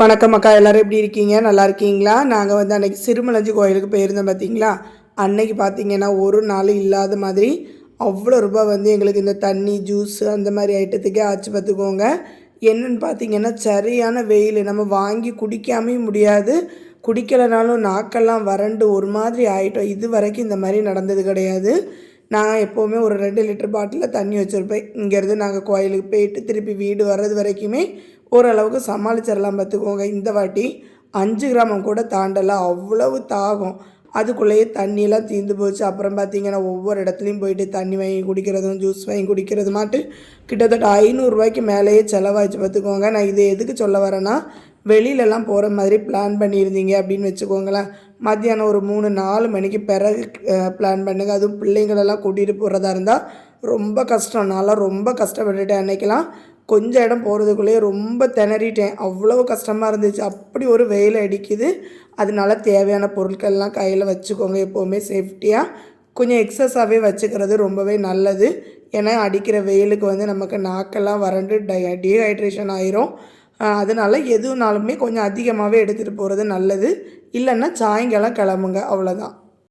வணக்கம் அக்கா எல்லோரும் எப்படி இருக்கீங்க? நல்லா இருக்கீங்களா? நாங்கள் வந்து அன்றைக்கி சிறுமலஞ்சி கோயிலுக்கு போயிருந்தோம் பார்த்தீங்களா அன்னைக்கு பார்த்தீங்கன்னா ஒரு நாள் இல்லாத மாதிரி அவ்வளோ ரூபாய் வந்து எங்களுக்கு இந்த தண்ணி ஜூஸ் அந்த மாதிரி ஐட்டத்துக்கே ஆச்சு பார்த்துக்கோங்க என்னென்னு பார்த்தீங்கன்னா சரியான வெயில். நம்ம வாங்கி குடிக்காமையும் முடியாது. குடிக்கலைனாலும் நாக்கெல்லாம் வறண்டு ஒரு மாதிரி ஆகிட்டோம் இது வரைக்கும் இந்த மாதிரி நடந்தது கிடையாது. நான் எப்போவுமே ஒரு ரெண்டு லிட்டர் பாட்டிலில் தண்ணி வச்சுருப்பேன். இங்கேருந்து நாங்கள் கோயிலுக்கு போயிட்டு திருப்பி வீடு வர்றது வரைக்குமே ஓரளவுக்கு சமாளிச்சிடலாம் பார்த்துக்கோங்க. இந்த வாட்டி அஞ்சு கிராமம் கூட தாண்டலை அவ்வளவு தாகம். அதுக்குள்ளேயே தண்ணியெல்லாம் தீர்ந்து போச்சு. அப்புறம் பார்த்தீங்கன்னா ஒவ்வொரு இடத்துலையும் போயிட்டு தண்ணி வாங்கி குடிக்கிறதும் ஜூஸ் வாங்கி குடிக்கிறது மாட்டு கிட்டத்தட்ட ஐநூறுரூவாய்க்கு மேலேயே செலவாச்சு பார்த்துக்கோங்க. நான் இது எதுக்கு சொல்ல வரேன்னா வெளியிலலாம் போகிற மாதிரி பிளான் பண்ணியிருந்தீங்க அப்படின்னு வச்சுக்கோங்களேன். மத்தியானம் ஒரு மூணு நாலு மணிக்கு பிறகு பிளான் பண்ணுங்க. அதுவும் பிள்ளைங்களெல்லாம் கூட்டிகிட்டு போகிறதா இருந்தால் ரொம்ப கஷ்டம். நான்லாம் ரொம்ப கஷ்டப்பட்டுட்டேன் அன்னைக்கெலாம் கொஞ்சம் இடம் போகிறதுக்குள்ளேயே ரொம்ப திணறிட்டேன். அவ்வளோ கஷ்டமாக இருந்துச்சு. அப்படி ஒரு வெயில் அடிக்குது. அதனால தேவையான பொருட்கள்லாம் கையில் வச்சுக்கோங்க. எப்போவுமே சேஃப்டியாக கொஞ்சம் எக்ஸஸாகவே வச்சுக்கிறது ரொம்பவே நல்லது. ஏன்னா அடிக்கிற வெயிலுக்கு வந்து நமக்கு நாக்கெல்லாம் வறண்டு டை டீஹைட்ரேஷன் ஆயிரும். அதனால எதுனாலுமே கொஞ்சம் அதிகமாகவே எடுத்துகிட்டு போகிறது நல்லது. இல்லைன்னா சாயங்காலம் கிளம்புங்க. அவ்வளோதான்